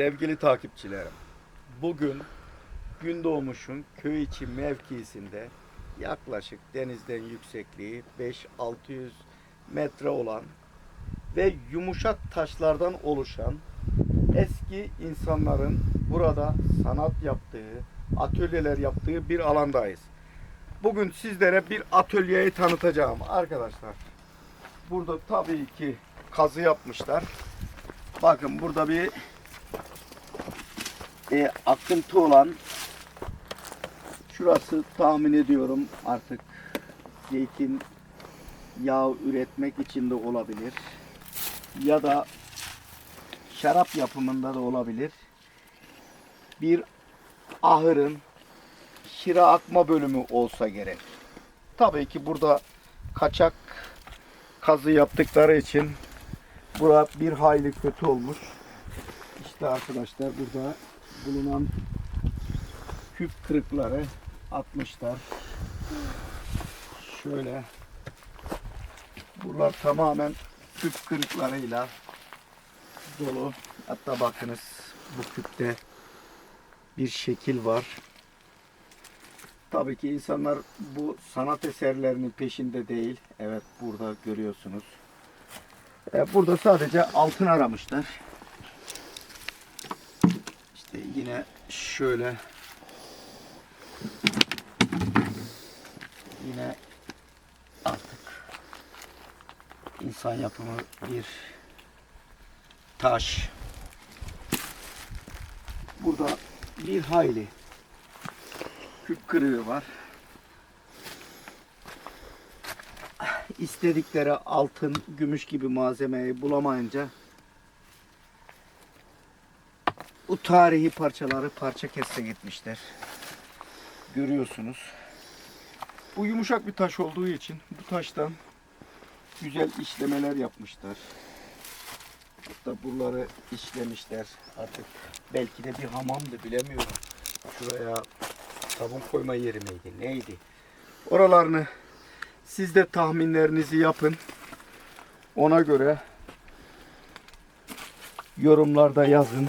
Sevgili takipçilerim, bugün Gündoğmuş'un köy içi mevkisinde yaklaşık denizden yüksekliği 5-600 metre olan ve yumuşak taşlardan oluşan eski insanların burada sanat yaptığı, atölyeler yaptığı bir alandayız. Bugün sizlere bir atölyeyi tanıtacağım arkadaşlar. Burada tabii ki kazı yapmışlar. Bakın burada bir e, akıntı olan şurası tahmin ediyorum artık zeytin yağı üretmek için de olabilir. Ya da şarap yapımında da olabilir. Bir ahırın şira akma bölümü olsa gerek. Tabii ki burada kaçak kazı yaptıkları için bura bir hayli kötü olmuş. İşte arkadaşlar burada bulunan küp kırıkları atmışlar. Şöyle buralar tamamen küp kırıklarıyla dolu. Hatta bakınız bu küpte bir şekil var. Tabii ki insanlar bu sanat eserlerinin peşinde değil. Evet burada görüyorsunuz. E, Burada sadece altın aramışlar. İşte yine şöyle yine artık insan yapımı bir taş. Burada bir hayli küp kırığı var. İstedikleri altın, gümüş gibi malzemeyi bulamayınca bu tarihi parçaları parça kesse gitmişler. Görüyorsunuz. Bu yumuşak bir taş olduğu için bu taştan güzel işlemeler yapmışlar. Hatta buraları işlemişler. Artık belki de bir hamamdı bilemiyorum. Şuraya sabun koyma yeri miydi? Neydi? Oralarını siz de tahminlerinizi yapın. Ona göre yorumlarda yazın.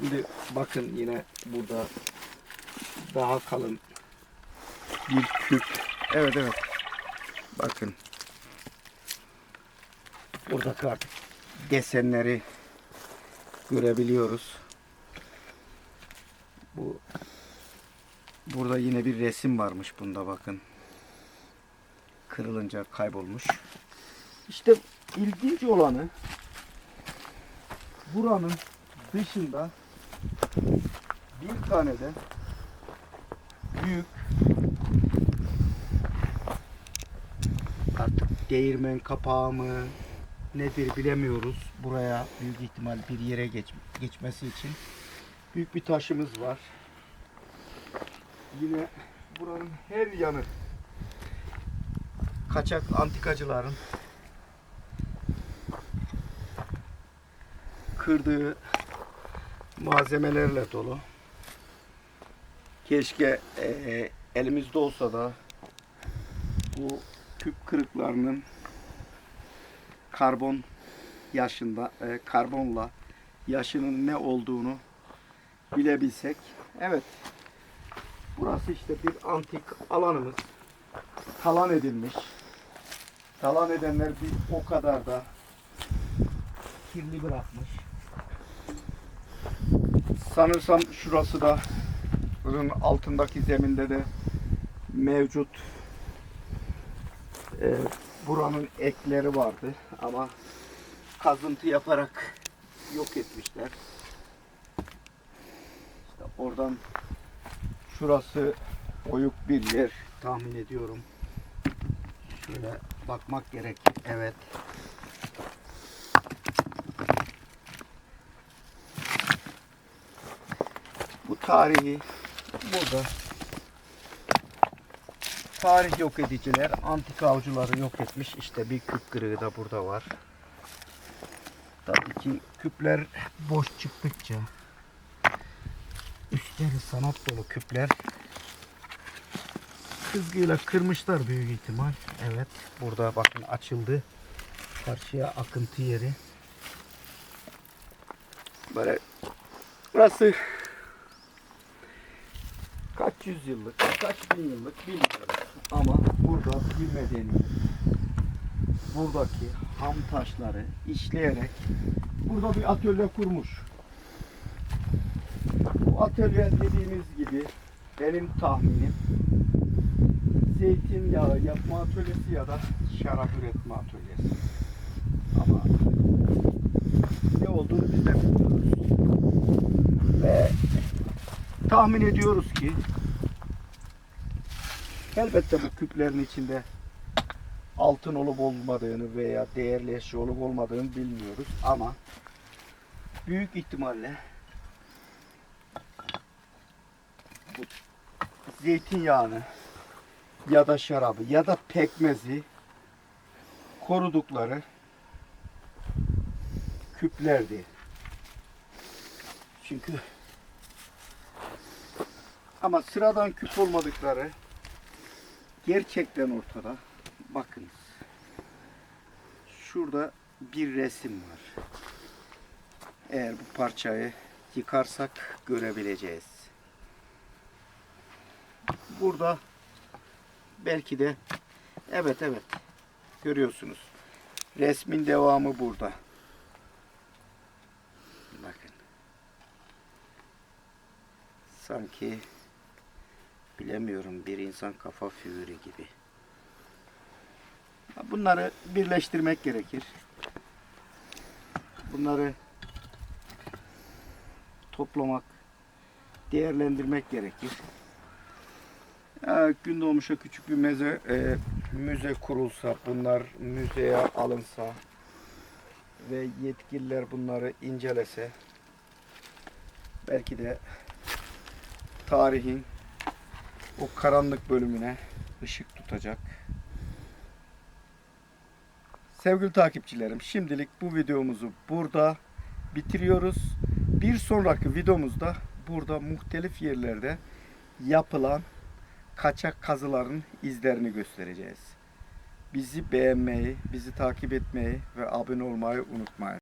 Şimdi bakın yine burada daha kalın bir küp. Evet evet. Bakın. Buradaki artık desenleri görebiliyoruz. Bu burada yine bir resim varmış bunda bakın. Kırılınca kaybolmuş. İşte ilginç olanı buranın dışında bir tane de büyük artık değirmen kapağı mı nedir bilemiyoruz. Buraya büyük ihtimal bir yere geç, geçmesi için büyük bir taşımız var. Yine buranın her yanı kaçak antikacıların kırdığı malzemelerle dolu. Keşke eee, elimizde olsa da bu küp kırıklarının karbon yaşında eee, karbonla yaşının ne olduğunu bilebilsek. Evet. Burası işte bir antik alanımız. Talan edilmiş. Talan edenler bir o kadar da kirli bırakmış. Sanırsam şurası da bunun altındaki zeminde de mevcut e, buranın ekleri vardı ama kazıntı yaparak yok etmişler. İşte oradan şurası oyuk bir yer tahmin ediyorum. Şöyle bakmak gerek. Evet. Tarihi burada tarih yok ediciler, antika avcıları yok etmiş. İşte bir küp kırığı da burada var. Tabii ki küpler boş çıktıkça üstleri sanat dolu küpler kızgıyla kırmışlar büyük ihtimal. Evet, burada bakın açıldı. Karşıya akıntı yeri. Böyle Burası kaç yüzyıllık, kaç bin yıllık bilmiyorum. Ama burada bir medeniyet buradaki ham taşları işleyerek burada bir atölye kurmuş. Bu atölye dediğimiz gibi benim tahminim zeytinyağı yapma atölyesi ya da şarap üretme atölyesi. Ama ne olduğunu biz bilmiyoruz. Ve tahmin ediyoruz ki elbette bu küplerin içinde altın olup olmadığını veya değerli eşya olup olmadığını bilmiyoruz ama büyük ihtimalle bu zeytinyağını ya da şarabı ya da pekmezi korudukları küplerdi. Çünkü ama sıradan küp olmadıkları gerçekten ortada. Bakınız. Şurada bir resim var. Eğer bu parçayı yıkarsak görebileceğiz. Burada belki de evet evet görüyorsunuz. Resmin devamı burada. Bakın. Sanki bilemiyorum bir insan kafa figürü gibi. Bunları birleştirmek gerekir. Bunları toplamak, değerlendirmek gerekir. Ya, gün doğmuşa küçük bir müze, e, müze kurulsa, bunlar müzeye alınsa ve yetkililer bunları incelese belki de tarihin o karanlık bölümüne ışık tutacak. Sevgili takipçilerim, şimdilik bu videomuzu burada bitiriyoruz. Bir sonraki videomuzda burada muhtelif yerlerde yapılan kaçak kazıların izlerini göstereceğiz. Bizi beğenmeyi, bizi takip etmeyi ve abone olmayı unutmayın.